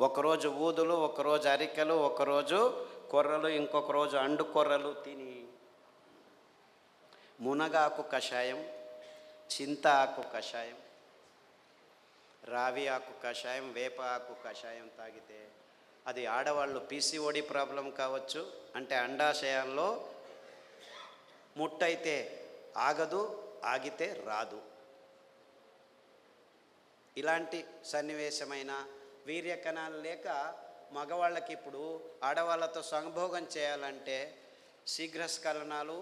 ఒకరోజు ఊదులు ఒకరోజు అరికెలు ఒకరోజు కొర్రలు ఇంకొక రోజు అండు కొర్రలు తిని. మునగాకు కషాయం చింత ఆకు కషాయం రావి ఆకు కషాయం వేప ఆకు కషాయం తాగితే అది ఆడవాళ్ళు పీసీఓడి ప్రాబ్లం కావచ్చు. అంటే అండాశయంలో ముట్టయితే ఆగదు ఆగితే రాదు. ఇలాంటి సన్నివేశమైన వీర్యకణాలు లేక మగవాళ్ళకి ఇప్పుడు ఆడవాళ్ళతో సంభోగం చేయాలంటే శీఘ్రస్ఖలనాలు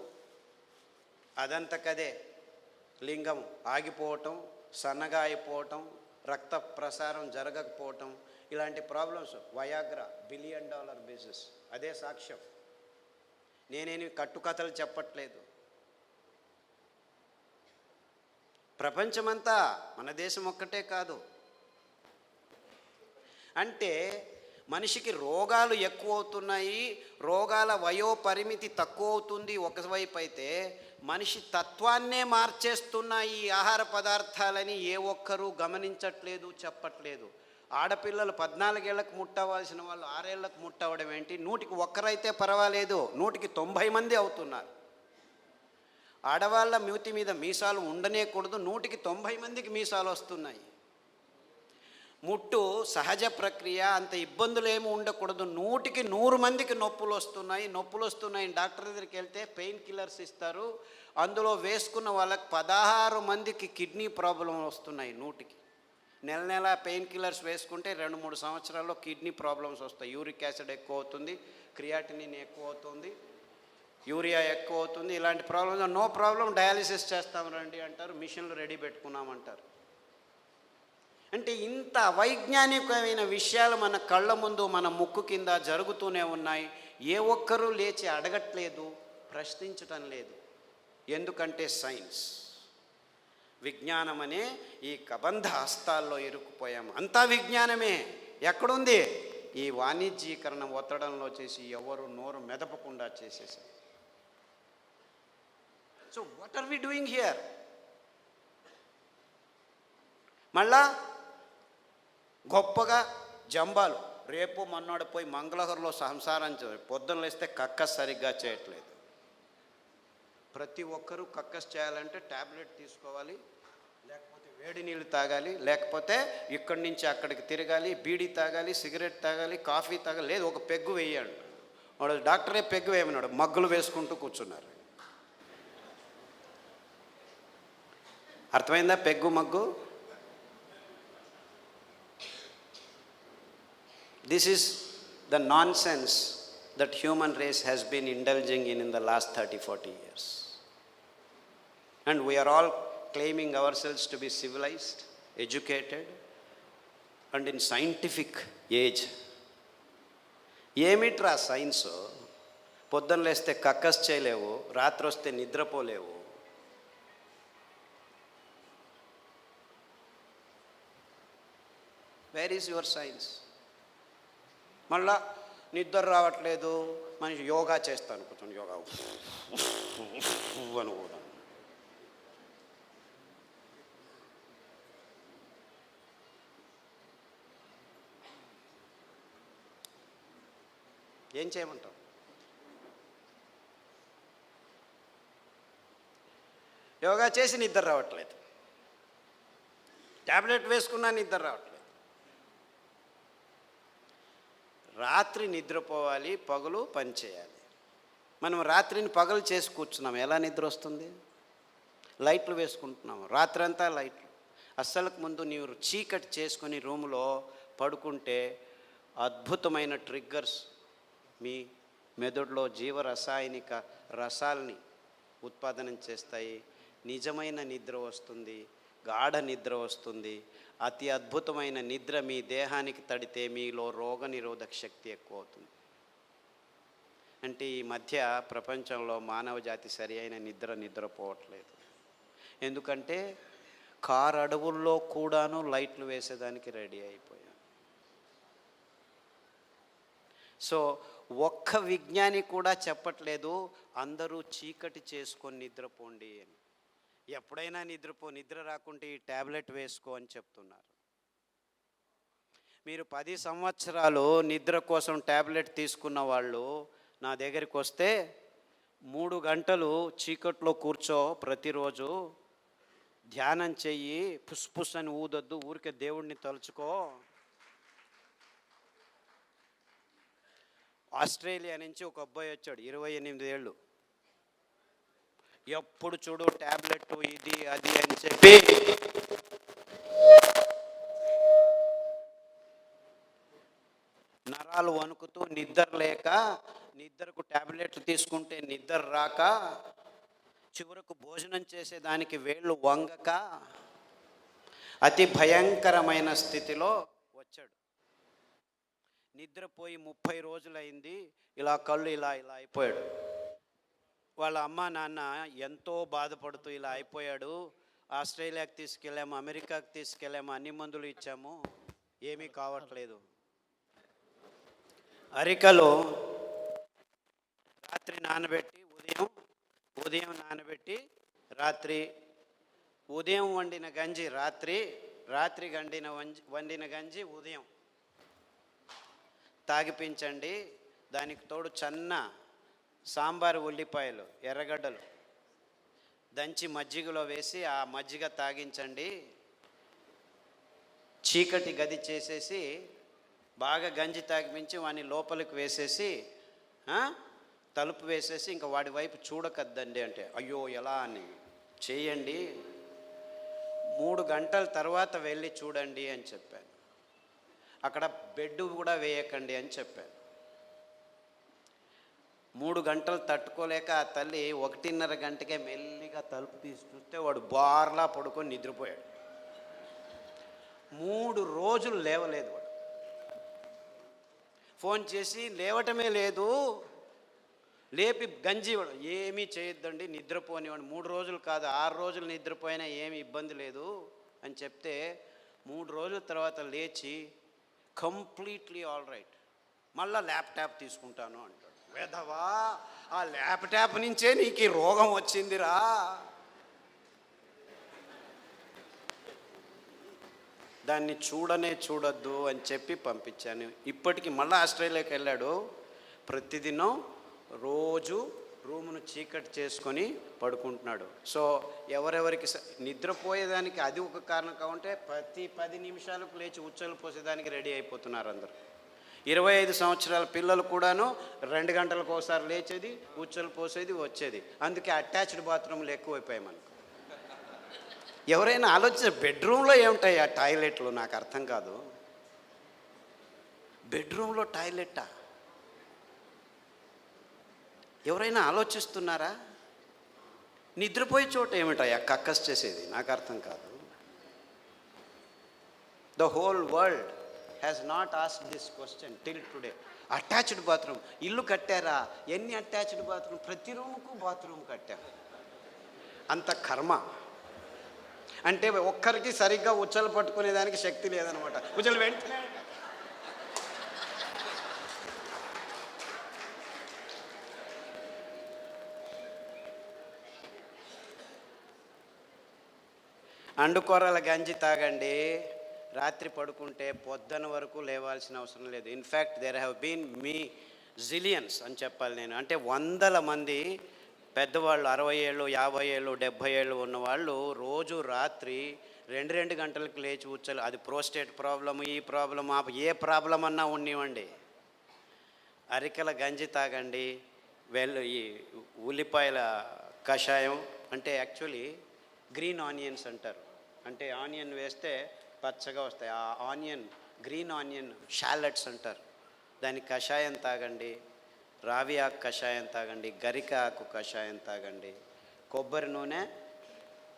అదంతకదే లింగం ఆగిపోవటం సన్నగా అయిపోవటం రక్త ప్రసారం జరగకపోవటం ఇలాంటి problems Viagra billion dollar business అదే సాక్ష్యం. నేనేమి కట్టుకథలు చెప్పట్లేదు. ప్రపంచమంతా మన దేశం ఒక్కటే కాదు. అంటే మనిషికి రోగాలు ఎక్కువ అవుతున్నాయి రోగాల వయో పరిమితి తక్కువ అవుతుంది ఒకవైపు అయితే మనిషి తత్వాన్నే మార్చేస్తున్నాయి ఈ ఆహార పదార్థాలని ఏ ఒక్కరూ గమనించట్లేదు చెప్పట్లేదు. ఆడపిల్లలు పద్నాలుగేళ్ళకు ముట్టవలసిన వాళ్ళు ఆరేళ్ళకు ముట్టవడం ఏంటి? నూటికి ఒక్కరైతే పర్వాలేదు నూటికి తొంభై మంది అవుతున్నారు. ఆడవాళ్ళ మ్యూతి మీద మీసాలు ఉండనేకూడదు నూటికి తొంభై మందికి మీసాలు వస్తున్నాయి. ముట్టు సహజ ప్రక్రియ అంత ఇబ్బందులు ఏమి ఉండకూడదు. నూటికి నూరు మందికి నొప్పులు వస్తున్నాయి. నొప్పులు వస్తున్నాయి. డాక్టర్ దగ్గరికి వెళ్తే పెయిన్ కిల్లర్స్ ఇస్తారు. అందులో వేసుకున్న వాళ్ళకి పదహారు మందికి కిడ్నీ ప్రాబ్లం వస్తున్నాయి నూటికి. నెల నెల పెయిన్ కిల్లర్స్ వేసుకుంటే రెండు మూడు సంవత్సరాల్లో కిడ్నీ ప్రాబ్లమ్స్ వస్తాయి. యూరిక్ యాసిడ్ ఎక్కువ అవుతుంది. క్రియాటినిన్ ఎక్కువ అవుతుంది. యూరియా ఎక్కువ అవుతుంది. ఇలాంటి ప్రాబ్లమ్స్. నో ప్రాబ్లం డయాలిసిస్ చేస్తాం రండి అంటారు. మిషన్లు రెడీ పెట్టుకున్నామంటారు అంటే ఇంత వైజ్ఞానికమైన విషయాలు మన కళ్ళ ముందు మన ముక్కు కింద జరుగుతూనే ఉన్నాయి. ఏ ఒక్కరూ లేచి అడగట్లేదు ప్రశ్నించటం లేదు. ఎందుకంటే సైన్స్. విజ్ఞానం అనే ఈ కబంధ హస్తాల్లో ఇరుక్కుపోయాము. అంతా విజ్ఞానమే. ఎక్కడుంది? ఈ వాణిజ్యీకరణ ఒత్తడంలో చేసి ఎవరు నోరు మెదపకుండా చేసేసారు so what are we doing here మళ్ళా గొప్పగా జంబాలు. రేపు మొన్నడు పోయి మంగళహరిలో సంసారం పొద్దున లేస్తే కక్కస్ సరిగ్గా చేయట్లేదు. ప్రతి ఒక్కరూ కక్కస్ చేయాలంటే ట్యాబ్లెట్ తీసుకోవాలి లేకపోతే వేడి నీళ్ళు తాగాలి లేకపోతే ఇక్కడి నుంచి అక్కడికి తిరగాలి బీడీ తాగాలి సిగరెట్ తాగాలి కాఫీ తాగాలి లేదు ఒక పెగ్గు వేయాడు వాడు డాక్టరే పెగ్గు వేయమన్నాడు మగ్గులు వేసుకుంటూ కూర్చున్నారు. అర్థమైందా? Peg mug? This is the nonsense that human race has been indulging in in the last 30, 40 years. And we are all claiming ourselves to be civilized, educated, and in scientific age. ఏమిట్రా science పొద్దున్న లేస్తే కక్కస్ చేయలేవు రాత్రి వస్తే నిద్రపోలేవు where is your science మళ్ళా నిద్ర రావట్లేదు మనిషి యోగా చేస్తాను కొంచెం యోగా. అని ఏం చేయమంటావు? యోగా చేసి నిద్ర రావట్లేదు. ట్యాబ్లెట్ వేసుకున్నా నిద్ర రావట్లేదు. రాత్రి నిద్రపోవాలి పగలు పనిచేయాలి మనం రాత్రిని పగలు చేసి కూర్చున్నాం. ఎలా నిద్ర వస్తుంది? లైట్లు వేసుకుంటున్నాము రాత్రంతా లైట్లు. అస్సలకు ముందు నీవు చీకటి చేసుకొని రూములో పడుకుంటే అద్భుతమైన ట్రిగ్గర్స్ మీ మెదడులో జీవరసాయనిక రసాల్ని ఉత్పాదనం చేస్తాయి. నిజమైన నిద్ర వస్తుంది. గాఢ నిద్ర వస్తుంది. అతి అద్భుతమైన నిద్ర మీ దేహానికి తడితే మీలో రోగ నిరోధక శక్తి ఎక్కువ అవుతుంది అంటే ఈ మధ్య ప్రపంచంలో మానవ జాతి సరి అయిన నిద్ర నిద్రపోవట్లేదు. ఎందుకంటే కారు అడవుల్లో కూడాను లైట్లు వేసేదానికి రెడీ అయిపోయాం. సో ఒక్క విజ్ఞాని కూడా చెప్పట్లేదు అందరూ చీకటి చేసుకొని నిద్రపోండి అని. ఎప్పుడైనా నిద్రపో నిద్ర రాకుంటే ఈ ట్యాబ్లెట్ వేసుకో అని చెప్తున్నారు. మీరు పది సంవత్సరాలు నిద్ర కోసం ట్యాబ్లెట్ తీసుకున్న వాళ్ళు నా దగ్గరికి వస్తే మూడు గంటలు చీకట్లో కూర్చో ప్రతిరోజు ధ్యానం చెయ్యి పుష్పుస్ అని ఊదొద్దు ఊరికే దేవుడిని తలుచుకో. ఆస్ట్రేలియా నుంచి ఒక అబ్బాయి వచ్చాడు ఇరవై ఎనిమిది ఏళ్ళు. ఎప్పుడు చూడు ట్యాబ్లెట్ ఇది అది అని చెప్పి నరాలు వణుకుతూ నిద్ర లేక నిద్రకు ట్యాబ్లెట్లు తీసుకుంటే నిద్ర రాక చివరకు భోజనం చేసేదానికి వేళ్ళు వంగక అతి భయంకరమైన స్థితిలో వచ్చాడు. నిద్రపోయి ముప్పై రోజులైంది ఇలా కళ్ళు ఇలా ఇలా అయిపోయాడు. వాళ్ళ అమ్మ నాన్న ఎంతో బాధపడుతూ ఇలా అయిపోయాడు. ఆస్ట్రేలియాకి తీసుకెళ్ళాము అమెరికాకి తీసుకెళ్ళాము అన్ని మందులు ఇచ్చాము. ఏమీ కావట్లేదు. అరికలో రాత్రి నానబెట్టి ఉదయం ఉదయం నానబెట్టి రాత్రి ఉదయం వండిన గంజి రాత్రి రాత్రి గండిన వంజి వండిన గంజి ఉదయం. తాగిపించండి. దానికి తోడు చన్న సాంబారు ఉల్లిపాయలు ఎర్రగడ్డలు దంచి మజ్జిగలో వేసి ఆ మజ్జిగ తాగించండి. చీకటి గది చేసేసి బాగా గంజి తాగిపించి వాని లోపలికి వేసేసి తలుపు వేసేసి ఇంకా వాడి వైపు చూడకద్దండి అంటే అయ్యో ఎలా అని. చేయండి. మూడు గంటల తర్వాత వెళ్ళి చూడండి అని చెప్పాను. అక్కడ బెడ్ కూడా వేయకండి అని చెప్పాను. మూడు గంటలు తట్టుకోలేక ఆ తల్లి ఒకటిన్నర గంటకే మెల్లిగా తలుపు తీసి చూస్తే వాడు బార్లా పడుకొని నిద్రపోయాడు. మూడు రోజులు లేవలేదు వాడు. ఫోన్ చేసి లేవటమే లేదు. లేపి గంజి ఏమీ చేయొద్దండి నిద్రపోనివాడు మూడు రోజులు కాదు ఆరు రోజులు నిద్రపోయినా ఏమీ ఇబ్బంది లేదు అని చెప్తే మూడు రోజుల తర్వాత లేచి కంప్లీట్లీ ఆల్ రైట్ మళ్ళా ల్యాప్టాప్ తీసుకుంటాను అంటాడు. వేధవా? ఆ ల్యాప్టాప్ నుంచే నీకు ఈ రోగం వచ్చిందిరా. దాన్ని చూడనే చూడొద్దు అని చెప్పి పంపించాను. ఇప్పటికి మళ్ళీ ఆస్ట్రేలియాకి వెళ్ళాడు. ప్రతిదినం రోజు రూమును చీకటి చేసుకొని పడుకుంటున్నాడు. సో ఎవరెవరికి నిద్రపోయేదానికి అది ఒక కారణం కావంటే ప్రతి పది నిమిషాలకు లేచి ఉచ్చలు పోసేదానికి రెడీ అయిపోతున్నారు అందరు. ఇరవై ఐదు సంవత్సరాల పిల్లలు కూడాను రెండు గంటలకు ఒకసారి లేచేది ఉచ్చలు పోసేది వచ్చేది. అందుకే అటాచ్డ్ బాత్రూమ్లు ఎక్కువైపోయాయి మనకు. ఎవరైనా ఆలోచించ బెడ్రూమ్లో ఏముంటాయి ఆ టాయిలెట్లు? నాకు అర్థం కాదు. బెడ్రూమ్లో టాయిలెట్టా? ఎవరైనా ఆలోచిస్తున్నారా? నిద్రపోయే చోట ఏమిటాయా? కక్కస్ చేసేది. నాకు అర్థం కాదు. The whole world has not ask this question till today attached bathroom ఇల్లు కట్టారా ఎన్ని అటాచ్డ్ బాత్రూమ్ ప్రతి రూముకు బాత్రూమ్ కట్టాం అంత కర్మ అంటే ఒక్కరికి సరిగ్గా ఉచ్చలు పట్టుకునేదానికి శక్తి లేదనమాట ఉచ్చలు వెంటనే అండుకూరల గంజి తాగండి రాత్రి పడుకుంటే పొద్దున వరకు లేవాల్సిన అవసరం లేదు. In fact there have been me zillions అని చెప్పాలి నేను. అంటే వందల మంది పెద్దవాళ్ళు అరవై ఏళ్ళు యాభై ఏళ్ళు డెబ్భై ఏళ్ళు ఉన్నవాళ్ళు రోజు రాత్రి రెండు రెండు గంటలకు లేచి కూర్చోలి అది ప్రోస్టేట్ ప్రాబ్లము ఈ ప్రాబ్లం ఆ ఏ ప్రాబ్లం అన్నా ఉన్నివ్వండి అరికెల గంజి తాగండి. వెల్ ఈ ఉల్లిపాయల కషాయం. అంటే యాక్చువల్లీ గ్రీన్ ఆనియన్స్ అంటారు. అంటే ఆనియన్ వేస్తే పచ్చగా వస్తాయి. ఆ ఆనియన్ గ్రీన్ ఆనియన్ షాలెట్స్ అంటారు. దాని కషాయం తాగండి రావి ఆకు కషాయం తాగండి గరిక ఆకు కషాయం తాగండి కొబ్బరి నూనె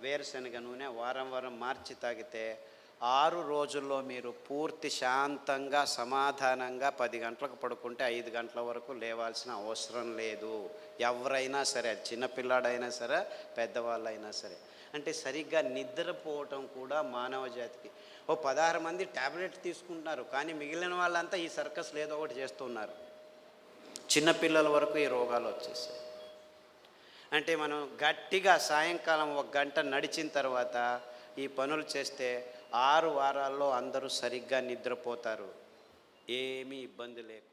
వేరుశనగ నూనె వారం వారం మార్చి తాగితే ఆరు రోజుల్లో మీరు పూర్తి శాంతంగా సమాధానంగా పది గంటలకు పడుకుంటే ఐదు గంటల వరకు లేవాల్సిన అవసరం లేదు. ఎవరైనా సరే చిన్నపిల్లాడైనా సరే పెద్దవాళ్ళైనా సరే. అంటే సరిగ్గా నిద్రపోవటం కూడా మానవ జాతికి. ఓ పదహారు మంది ట్యాబ్లెట్ తీసుకుంటున్నారు కానీ మిగిలిన వాళ్ళంతా ఈ సర్కస్లు ఏదో ఒకటి చేస్తున్నారు. చిన్నపిల్లల వరకు ఈ రోగాలు వచ్చేసాయి. అంటే మనం గట్టిగా సాయంకాలం ఒక గంట నడిచిన తర్వాత ఈ పనులు చేస్తే ఆరు వారాల్లో అందరూ సరిగ్గా నిద్రపోతారు. ఏమీ ఇబ్బంది లేకుండా